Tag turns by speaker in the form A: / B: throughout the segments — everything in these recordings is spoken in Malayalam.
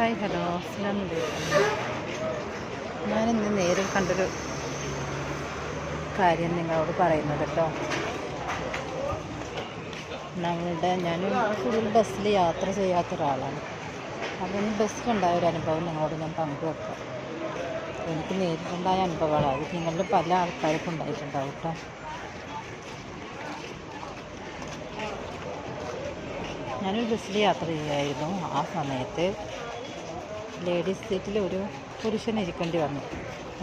A: ഹായ് ഹലോ അസ്ലാം ഞാനിന്ന് നേരിൽ കണ്ടൊരു കാര്യം നിങ്ങളോട് പറയുന്നത് കേട്ടോ. ഞങ്ങളുടെ ഞാൻ ഫുൾ ബസ്സിൽ യാത്ര ചെയ്യാത്ത ഒരാളാണ്. അപ്പം ബസ്സിലുണ്ടായ ഒരു അനുഭവം നിങ്ങളോട് ഞാൻ പങ്കുവെക്കാം എനിക്ക് നേരിട്ടുണ്ടായ അനുഭവമാണ് അത് നിങ്ങളിൽ പല ആൾക്കാർക്കും ഉണ്ടായിട്ടുണ്ടാവും കേട്ടോ. ഞാനൊരു ബസ്സിൽ യാത്ര ചെയ്യുമായിരുന്നു ആ സമയത്ത് ലേഡീസ് സീറ്റിൽ ഒരു പുരുഷൻ ഇരിക്കേണ്ടി വന്നു.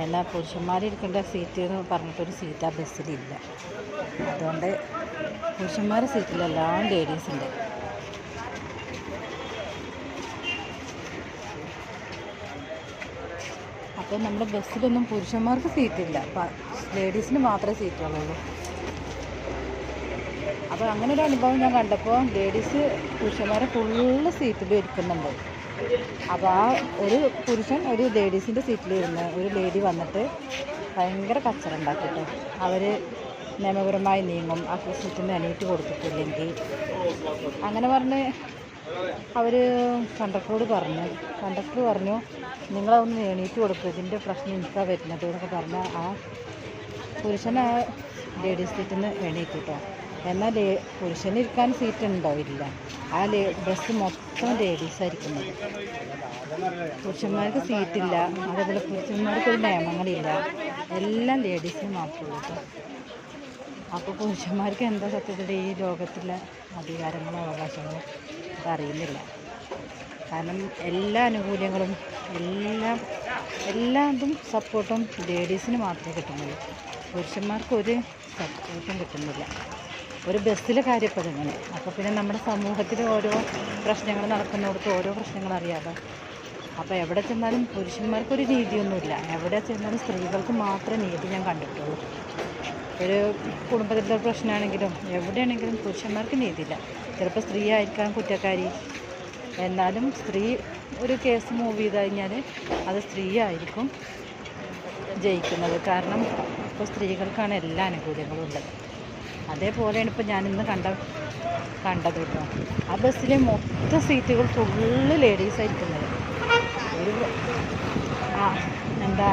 A: എന്നാൽ പുരുഷന്മാർ ഇരിക്കേണ്ട സീറ്റ് എന്ന് പറഞ്ഞിട്ടൊരു സീറ്റ് ആ ബസ്സിലില്ല അതുകൊണ്ട് പുരുഷന്മാരുടെ സീറ്റിലെല്ലാം ലേഡീസ് ഉണ്ട്. അപ്പോൾ നമ്മുടെ ബസ്സിലൊന്നും പുരുഷന്മാർക്ക് സീറ്റില്ല. ലേഡീസിന് മാത്രമേ സീറ്റുള്ളൂ. അപ്പോൾ അങ്ങനെ ഒരു അനുഭവം ഞാൻ കണ്ടപ്പോൾ ലേഡീസ് പുരുഷന്മാരെ ഫുള്ള് സീറ്റിൽ ഇരിക്കുന്നുണ്ട്. അപ്പോൾ ആ ഒരു പുരുഷൻ ഒരു ലേഡീസിന്റെ സീറ്റിലിരുന്ന് ഒരു ലേഡി വന്നിട്ട് ഭയങ്കര കച്ചറ ഉണ്ടാക്കിട്ടോ അവർ നിയമപരമായി നീങ്ങും ആ സീറ്റിന് എണീറ്റ് കൊടുത്തിട്ടില്ലെങ്കിൽ. അങ്ങനെ പറഞ്ഞ് അവർ കണ്ടക്ടറോട് പറഞ്ഞു. കണ്ടക്ടർ പറഞ്ഞു നിങ്ങളൊന്ന് എണീറ്റ് കൊടുക്കും ഇതിന്റെ പ്രശ്നം എനിക്കാണ് വരുന്നത് എന്നൊക്കെ പറഞ്ഞാൽ ആ പുരുഷനെ ലേഡീസ് സീറ്റിൽ നിന്ന് എണീറ്റ് കേട്ടോ എന്നാൽ ലേ പുരുഷന് ഇരിക്കാൻ സീറ്റ് ഉണ്ടോ ഇല്ല ആ ലേ ബസ് മൊത്തം ലേഡീസായിരിക്കുന്നത് പുരുഷന്മാർക്ക് സീറ്റില്ല അതേപോലെ പുരുഷന്മാർക്ക് ഒരു നിയമങ്ങളില്ല. എല്ലാം ലേഡീസിന് മാത്രമേ ഉള്ളൂ കേട്ടോ അപ്പോൾ പുരുഷന്മാർക്ക് എന്താ സത്യത്തിൽ ഈ ലോകത്തിലെ അധികാരങ്ങളോ അവകാശങ്ങളോ അറിയുന്നില്ല. കാരണം എല്ലാ ആനുകൂല്യങ്ങളും എല്ലാം എല്ലാതും സപ്പോർട്ടും ലേഡീസിന് മാത്രമേ കിട്ടുന്നുള്ളൂ. പുരുഷന്മാർക്കൊരു സപ്പോർട്ടും കിട്ടുന്നില്ല. ഒരു ബസ്സിലെ കാര്യപ്പോൾ അങ്ങനെ അപ്പോൾ പിന്നെ നമ്മുടെ സമൂഹത്തിൽ ഓരോ പ്രശ്നങ്ങൾ നടക്കുന്നിടത്ത് ഓരോ പ്രശ്നങ്ങൾ അറിയാമോ അപ്പോൾ എവിടെ ചെന്നാലും പുരുഷന്മാർക്കൊരു നീതിയൊന്നുമില്ല. എവിടെ ചെന്നാലും സ്ത്രീകൾക്ക് മാത്രമേ നീതി ഞാൻ കണ്ടിട്ടുള്ളൂ. ഒരു കുടുംബത്തിലെ പ്രശ്നമാണെങ്കിലും എവിടെയാണെങ്കിലും പുരുഷന്മാർക്ക് നീതിയില്ല. ചിലപ്പോൾ സ്ത്രീ ആയിരിക്കാം കുറ്റക്കാരി. എന്നാലും സ്ത്രീ ഒരു കേസ് മൂവ് ചെയ്ത് കഴിഞ്ഞാൽ അത് സ്ത്രീ ആയിരിക്കും ജയിക്കുന്നത്. കാരണം ഇപ്പോൾ സ്ത്രീകൾക്കാണ് എല്ലാ അനുകൂല്യങ്ങളും ഉള്ളത്. അതേപോലെയാണ് ഇപ്പോൾ ഞാനിന്ന് കണ്ട കണ്ടത് കേട്ടോ ആ ബസ്സിലെ മൊത്തം സീറ്റുകൾ ഫുള്ള് ലേഡീസായിരിക്കുന്നത് ഒരു ആ എന്താ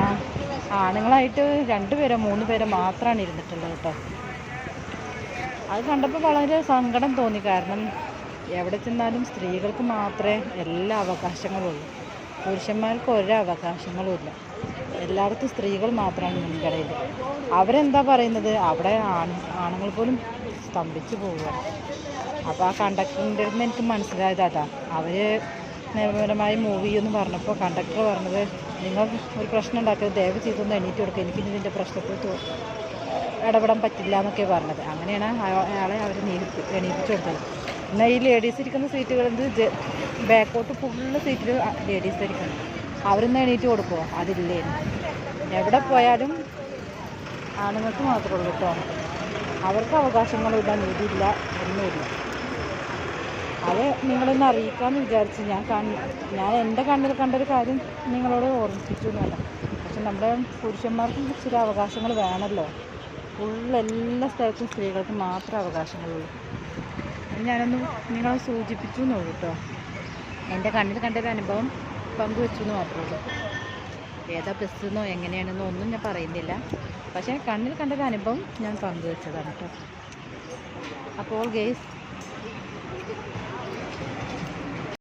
A: ആണുങ്ങളായിട്ട് രണ്ട് പേരോ മൂന്ന് പേരോ മാത്രമാണ് ഇരുന്നിട്ടുള്ളത് കേട്ടോ അത് കണ്ടപ്പോൾ വളരെ സങ്കടം തോന്നി. കാരണം എവിടെ ചെന്നാലും സ്ത്രീകൾക്ക് മാത്രമേ എല്ലാ അവകാശങ്ങളും ഉള്ളൂ. പുരുഷന്മാർക്ക് ഒരു അവകാശങ്ങളും ഇല്ല. എല്ലായിടത്തും സ്ത്രീകൾ മാത്രമാണ് മുൻകടയിൽ അവരെന്താ പറയുന്നത്? അവിടെ ആണ് ആണുങ്ങൾ പോലും സ്തംഭിച്ചു പോവുക. അപ്പോൾ ആ കണ്ടക്ടറിന്റെ അടുത്ത് എനിക്ക് മനസ്സിലായത് അതാ. അവർ നിയമപരമായി മൂവ് ചെയ്യുമെന്ന് പറഞ്ഞപ്പോൾ കണ്ടക്ടർ പറഞ്ഞത് നിങ്ങൾ ഒരു പ്രശ്നം ഉണ്ടാക്കിയത് ദയവ് ചെയ്തൊന്ന് എണീറ്റ് കൊടുക്കുക എനിക്ക് ഇതിന്റെ പ്രശ്നത്തിൽ ഇടപെടാൻ പറ്റില്ല എന്നൊക്കെ പറഞ്ഞത്. അങ്ങനെയാണ് അയ- അയാളെ അവർ നീപ്പി എണീപ്പിച്ച് കൊടുത്തത്. എന്നാൽ ഈ ലേഡീസ് ഇരിക്കുന്ന സീറ്റുകൾ ബാക്കോട്ട് ഫുള്ള് സീറ്റിൽ ലേഡീസ് ഇരിക്കണം അവരൊന്ന് എണീറ്റ് കൊടുക്കുമോ അതില്ലേ. എവിടെ പോയാലും ആണുങ്ങൾക്ക് മാത്രമേ ഉള്ളൂ കേട്ടോ. അവർക്ക് അവകാശങ്ങളില്ല നീതിയില്ല ഒന്നുമില്ല അത് നിങ്ങളൊന്ന് അറിയിക്കാമെന്ന് വിചാരിച്ച് ഞാൻ ഞാൻ എന്റെ കണ്ണിൽ കണ്ടൊരു കാര്യം നിങ്ങളോട് ഓർമ്മിപ്പിച്ചു എന്നല്ല പക്ഷെ നമ്മുടെ പുരുഷന്മാർക്കും ചില അവകാശങ്ങൾ വേണമല്ലോ. ഫുൾ എല്ലാ സ്ഥലത്തും സ്ത്രീകൾക്ക് മാത്രമേ അവകാശങ്ങളുള്ളൂ. ഞാനൊന്ന് നിങ്ങളെ സൂചിപ്പിച്ചു എന്നുള്ളൂ കേട്ടോ. എന്റെ കണ്ണിൽ കണ്ടൊരു അനുഭവം പങ്കുവെച്ചു എന്ന് മാത്രമേ ഏതാ ബസ്സെന്നോ എങ്ങനെയാണെന്നോ ഒന്നും ഞാൻ പറയുന്നില്ല. പക്ഷേ കണ്ണിൽ കണ്ടൊരു അനുഭവം ഞാൻ പങ്കുവെച്ചതാണ് കേട്ടോ. അപ്പോൾ ഗെയ്സ്